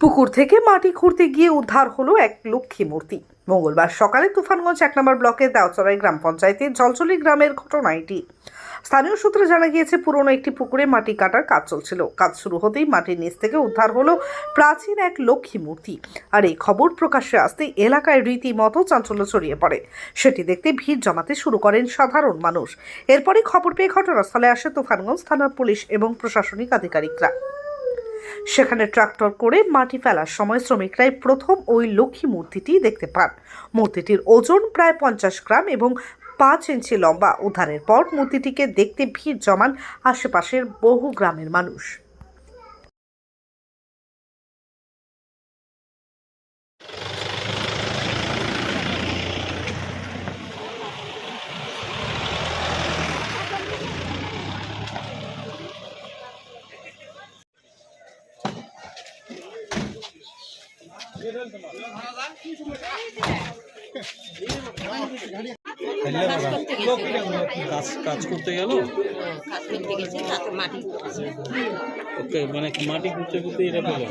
পুকুর থেকে মাটি খুঁড়তে গিয়ে উদ্ধার হলো এক লক্ষ্মী মূর্তি। মঙ্গলবার সকালে তুফানগঞ্জ এক নম্বর ব্লকের দাওচড়াই গ্রাম পঞ্চায়েতের জলচলি গ্রামের ঘটনা এটি। স্থানীয় সূত্রে জানা গিয়েছে, পুরনো একটি পুকুরে মাটি কাটার কাজ চলছিল। কাজ শুরু হতেই মাটির নিচ থেকে উদ্ধার হলো প্রাচীন এক লক্ষ্মী মূর্তি। আর এই খবর প্রকাশ্যে আসতে এলাকায় রীতিমতো চাঞ্চল্য ছড়িয়ে পড়ে। সেটি দেখতে ভিড় জমাতে শুরু করেন সাধারণ মানুষ। এরপরই খবর পেয়ে ঘটনাস্থলে আসে তুফানগঞ্জ থানার পুলিশ এবং প্রশাসনিক আধিকারিকরা। সেখানে ট্রাক্টর করে মাটি ফেলার সময় শ্রমিকরাই প্রথম ওই লক্ষ্মী মূর্তিটি দেখতে পান। মূর্তিটির ওজন প্রায় পঞ্চাশ গ্রাম এবং পাঁচ ইঞ্চি লম্বা। উদ্ধারের পর মূর্তিটিকে দেখতে ভিড় জমান আশেপাশের বহু গ্রামের মানুষ। কাজ কাজ করতে গেল? ওকে মানে মাটি খুঁজতে খুঁজতে এটা পেল?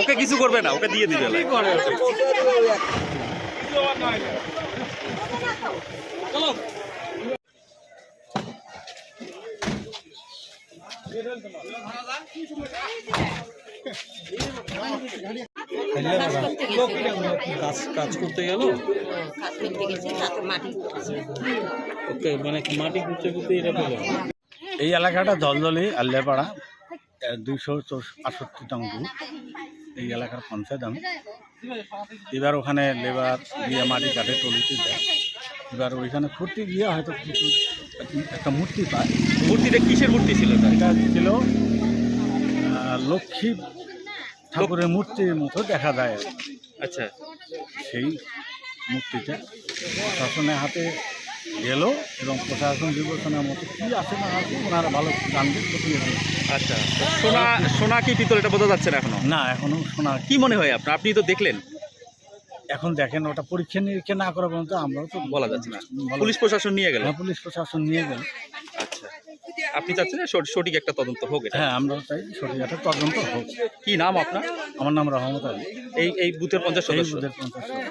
ওকে কিছু করবে না ওকে দিয়ে দিবে। কাজ করতে গেছে কাজ কাজ করতে গেল? করতে ওকে মানে মাটি খুঁজতে এটা এই এলাকাটা জলজলি আল্লেপাড়া। দুইশো আটষট্টি টন গ্রুপ এই এলাকার পঞ্চায়েত আমি। এবার ওখানে লেবার দিয়ে মাটি কাটে টলিতে দেয়। এবার ওইখানে খুঁড়তে গিয়ে হয়তো কিছু একটা মূর্তি পায়। মূর্তিটা কিসের মূর্তি ছিল এটা? ছিল লক্ষ্মী ঠাকুরের মূর্তির মতো দেখা যায়। আচ্ছা। সেই মূর্তিটা প্রশাসনের হাতে গেল এবং প্রশাসন বিবেচনার মতো কী আছে না আছে ওনারা ভালো জানবে খতিয়ে আচ্ছা সোনা সোনা কি পিতল? এটা বোঝা যাচ্ছে না এখনও। না এখনও সোনা কি? মনে হয় আপনার? আপনি তো দেখলেন। এখন দেখেন ওটা পরীক্ষা নিরীক্ষা না করা পর্যন্ত আমরাও তো বলা যাচ্ছে না। পুলিশ প্রশাসন নিয়ে গেল? হ্যাঁ, পুলিশ প্রশাসন নিয়ে গেল। আচ্ছা। আপনি চাচ্ছেন সঠিক একটা তদন্ত হোক হ্যাঁ আমরাও চাই সঠিক একটা তদন্ত হোক। কি নাম আপনার? আমার নাম রহমত আলী। এই এই বুথের পঞ্চাশ সদস্য। বুধের পঞ্চাশ সদস্য।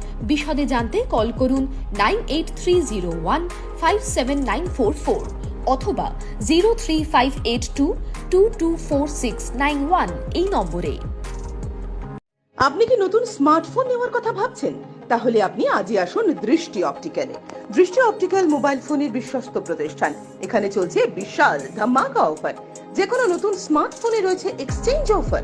বিশদে জানতে কল করুন nine eight three zero one five seven nine four four অথবা zero three five eight two two two four six nine one এই নম্বরে। আপনি কি নতুন স্মার্টফোন নেওয়ার কথা ভাবছেন? তাহলে আপনি আজই আসুন দৃষ্টি অপটিক্যালে দৃষ্টি অপটিক্যাল মোবাইল ফোনের বিশ্বস্ত প্রতিষ্ঠান। এখানে চলছে বিশাল ধামাকা অফার। যে কোনো নতুন স্মার্টফোনে রয়েছে এক্সচেঞ্জ অফার।